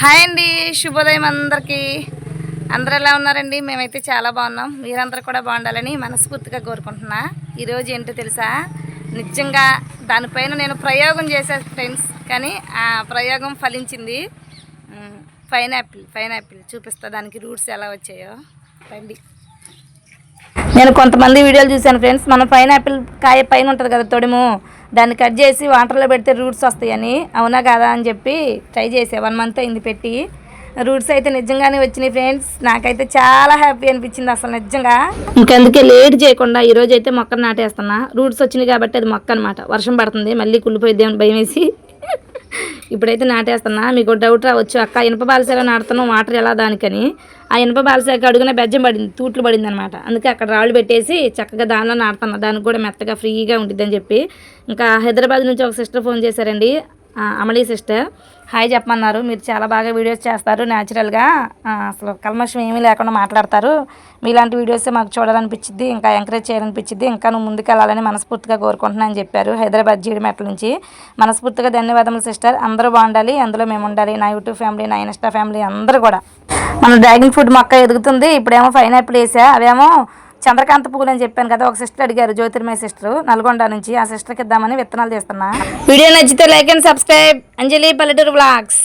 Hi అండి శుభోదయం అందరికీ. అందరు ఎలా ఉన్నారండి? మేమైతే చాలా బాగున్నాం. మీరందరూ కూడా బాగుండాలని మనస్ఫూర్తిగా కోరుకుంటున్నా. ఈరోజు ఏంటో తెలుసా? నిజంగా దానిపైన నేను ప్రయోగం చేశాను ఫ్రెండ్స్ కానీ ఆ ప్రయోగం ఫలించింది. పైనాపిల్ పైనాపిల్ చూపిస్తా దానికి రూట్స్ ఎలా వచ్చాయో. రండి. నేను కొంతమంది వీడియోలు చూశాను ఫ్రెండ్స్. మన పైనాపిల్ కాయ పైన ఉంటుంది కదా తొడిము. దాన్ని కట్ చేసి వాటర్లో పెడితే రూట్స్ వస్తాయని. అవునా కాదా అని చెప్పి ట్రై చేసే. వన్ మంత్ అయింది పెట్టి. రూట్స్ అయితే నిజంగానే వచ్చినాయి ఫ్రెండ్స్. నాకైతే చాలా హ్యాపీ అనిపించింది అసలు నిజంగా. ఇంకెందుకే లేట్ చేయకుండా ఈరోజు అయితే మొక్కను నాటేస్తున్నా. రూట్స్ వచ్చినాయి కాబట్టి అది మొక్క అనమాట వర్షం పడుతుంది. మళ్ళీ కుళ్ళిపోయిద్ది అని భయం వేసి ఇప్పుడైతే నాటేస్తున్నా. మీకు డౌట్ రావచ్చు. అక్క ఇనుప బాలశాల నాడుతున్నాం వాటర్ ఎలా దానికని. ఆ ఇనుప బాలశాలకు అడుగున బెజ్జం పడింది తూట్లు పడింది అనమాట అందుకే అక్కడ రాళ్ళు పెట్టేసి చక్కగా దానిలో నాడుతున్నా దానికి కూడా మెత్తగా ఫ్రీగా ఉంటుందని చెప్పి. ఇంకా హైదరాబాద్ నుంచి ఒక సిస్టర్ ఫోన్ చేశారండి. అమలీ సిస్టర్. హాయ్ చెప్పమన్నారు. మీరు చాలా బాగా వీడియోస్ చేస్తారు న్యాచురల్గా. అసలు కల్మషం ఏమీ లేకుండా మాట్లాడతారు. మీలాంటి వీడియోసే మాకు చూడాలనిపించింది ఇంకా ఎంకరేజ్ చేయాలనిపించింది ఇంకా నువ్వు ముందుకెళ్ళాలని మనస్ఫూర్తిగా కోరుకుంటున్నా అని చెప్పారు హైదరాబాద్ జీడిమెట్ల నుంచి. మనస్ఫూర్తిగా ధన్యవాదములు సిస్టర్. అందరూ బాగుండాలి అందులో మేము ఉండాలి. నా యూట్యూబ్ ఫ్యామిలీ నా ఇన్స్టా ఫ్యామిలీ అందరూ కూడా. మన డ్రాగన్ ఫ్రూట్ మొక్క ఎదుగుతుంది. ఇప్పుడేమో పైనాపిల్ వేసా అవేమో చంద్రకాంత పువ్వులు అని చెప్పాను కదా ఒక సిస్టర్ అడిగారు జ్యోతిర్మయ సిస్టర్ నల్గొండ నుంచి ఆ సిస్టర్కి ఇద్దామని విత్తనాలు చేస్తున్నా. వీడియో నచ్చితే లైక్ అండ్ సబ్స్క్రైబ్. అంజలి పల్లెటూరు బ్లాగ్స్